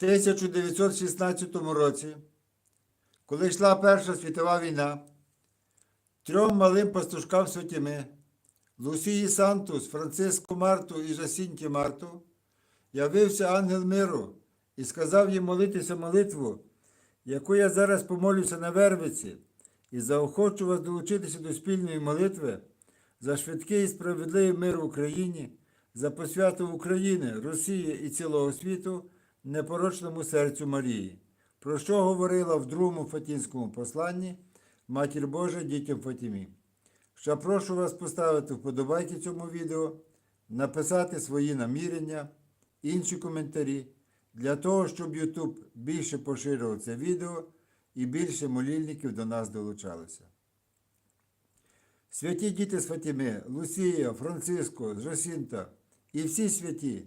1916 році, коли йшла Перша світова війна, трьом малим пастушкам Святіми, Лусії Сантус, Франциску Марту і Жасінті Марту, явився ангел миру і сказав їм молитися молитву, яку я зараз помолюся на Вервиці, і заохочу вас долучитися до спільної молитви за швидкий і справедливий мир в Україні, за посвяту України, Росії і цілого світу непорочному серцю Марії, про що говорила в другому Фатінському посланні Матір Божа дітям Фатімі. Ще прошу вас поставити вподобайки цьому відео, написати свої намірення, інші коментарі, для того, щоб YouTube більше поширював це відео і більше молільників до нас долучалося. Святі діти з Фатіми, Лусія, Франциско, Жосінта і всі святі,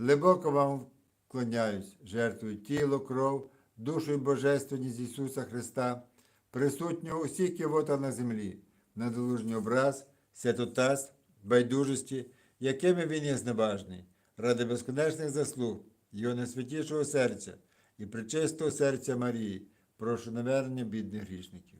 глибоко вам вклоняюсь, жертвую тіло, кров, душу і божественність Ісуса Христа, присутнього усіх кивота на землі, надолужній образ, святотаз, байдужості, якими він є зневажний, ради безконечних заслуг, Його найсвятішого серця і причистого серця Марії, прошу навернення бідних грішників.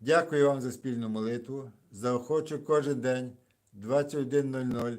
Дякую вам за спільну молитву. Заохочу кожен день 21.00